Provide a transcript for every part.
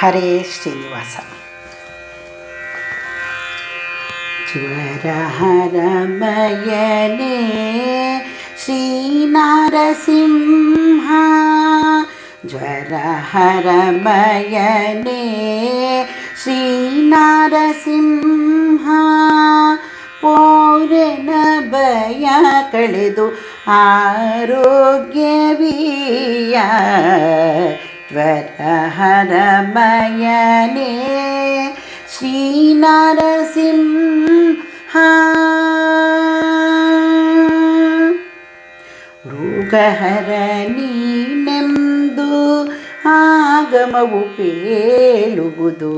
ಹರೇ ಶ್ರೀನಿವಾಸ. ಜ್ವರಹರಮಯನೇ ಶ್ರೀನಾರಸಿಂಹ. ಜ್ವರಹರಮಯನೇ ಶ್ರೀನಾರಸಿಂಹ. ಪೌರನ ಭಯ ಕಳೆದು ಆರೋಗ್ಯವೀಯ ಜ್ವರಹರಮಯನೇ ಶ್ರೀನಾರಸಿಂಹ ಋಗಹರ ನೀನೆಂದು ಆಗಮವು ಪೇಳುವುದು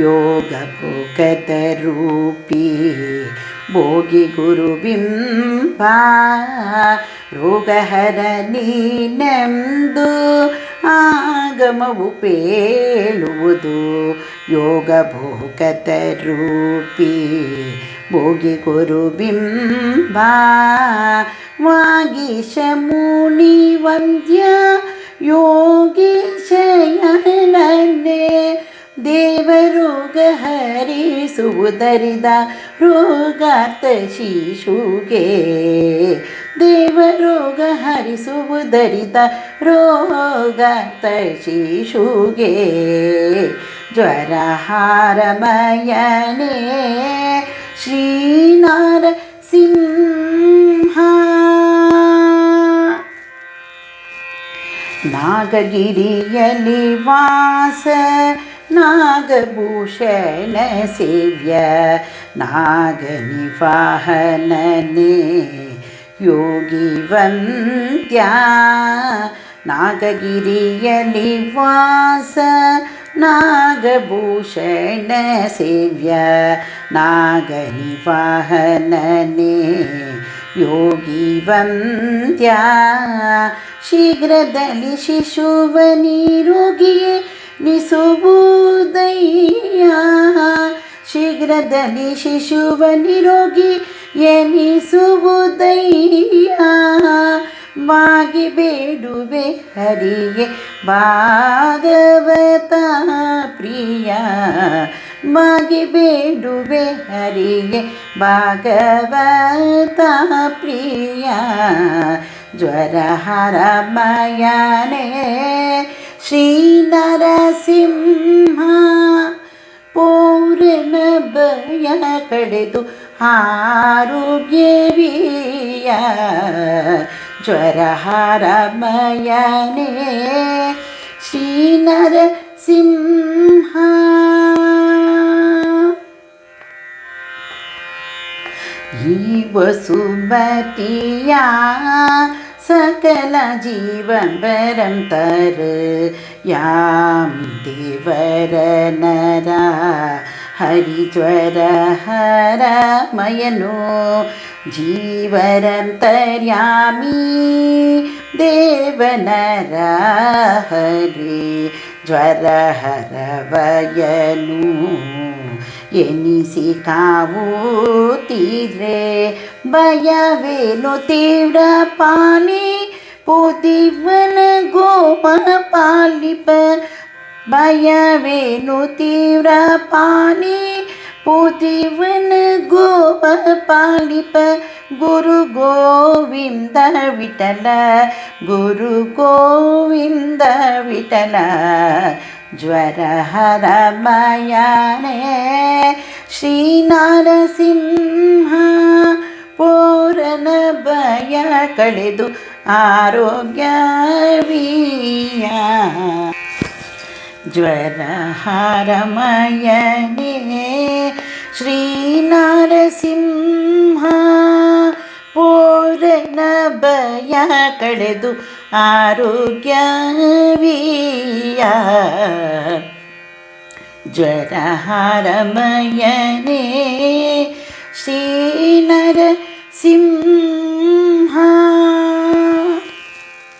ಯೋಗ ಭೋಗದ ರೂಪಿ ಭೋಗಿ ಗುರುಬಿಂಬ ರೋಗಹರ ನೀನೆಂದು ಆಗಮವು ಪೇಳುವುದು, ಯೋಗ ಭೋಗತ ರೂಪಿ. ಭೋಗಿ ಗುರುಬಿಂಬ ವಾಗೀಶ ಮುನಿ ವಂದ್ಯ ಯೋಗೀಶಯನೇ ದೇವರೋಗ ಹರಿಸುವುದರಿದ ರೋಗಾರ್ಥ ಶಿಶುಗೆ ದೇವರೋಗ ಹರಿಸುವುದರಿದ ರೋಗಾರ್ಥ ಶಿಶುಗೆ ಜ್ವರ ಹಾರಮಯನೇ ಶ್ರೀನಾರ नागभूषणसेव्य नागनिवाहनने योगीवन्त्या नागिरियनिवास नागभूषण सेव्या नागनिवाहनने शीघ्रदलि शीघ्रदलिशिशुवनिरुगी ವಾಸ ನಾಗಭೂಷಣ ಸೇವ್ಯ ನಾಗನಿವಾಹನನೇ ಯೋಗಿ ವಂದ್ಯ ಶೀಘ್ರದಲ್ಲಿ ಶಿಶುವ ನಿರೋಗಿ ಎನಿಸುವುದಯ್ಯ. ಬಾಗಿ ಬೇಡುವೆ ಹರಿಗೆ ಭಾಗವತ ಪ್ರಿಯ. ಬಾಗಿ ಬೇಡುವೆ ಹರಿಗೆ ಭಾಗವತ ಪ್ರಿಯ. ಜ್ವರ ಹರಮಯನೇ ಶ್ರೀ ನರಸಿಂಹ ಪೌರನ ಭಯ ಕಡೆದು ಆರೋಗ್ಯವೀಯ ಜ್ವರ ಹರಮಯನೇ ಶ್ರೀ ನರಸಿಂಹ ಈ ವಸುಮತಿಯ சகல ஜீவம்பரம் தரு. யாம் திவரனரா ஹரிஜ்வர ஹரமயனோ ஜீவரம் தர்யாமி. தேவனர ஹரி. ஜர ஹரவயனூ ಹರವಯನು ಎನಿಸಿ ಕಾವು ತೀದ್ರೆ ಭಯವೇನು ತೀವ್ರ ಪಾಲಿ ಪುದಿವನ ಗೋಪ ಪಾಲಿಪ ಭಯವೇನು ತೀವ್ರ ಪಾಲಿ ಪುದಿವನ ಗೋಪ ಪಾಲಿಪ ಗುರು ಗೋವಿಂದ ವಿಠಲ ಗುರು ಗೋವಿಂದ ವಿಠಲ ಜ್ವರ ಹರಮಯನೇ ಶ್ರೀ ನರಸಿಂಹ ಪೂರನ ಭಯ ಕಳೆದು ಆರೋಗ್ಯವೀಯ ಜ್ವರ ಹರಮಯನೇ ಶ್ರೀ ಪೂರನ ಭಯ ಕಳೆದು ಆರೋಗ್ಯವೀಯ. ಜ್ವರ ಹಾರಮಯನೇ ಶ್ರೀ ನರಸಿಂಹ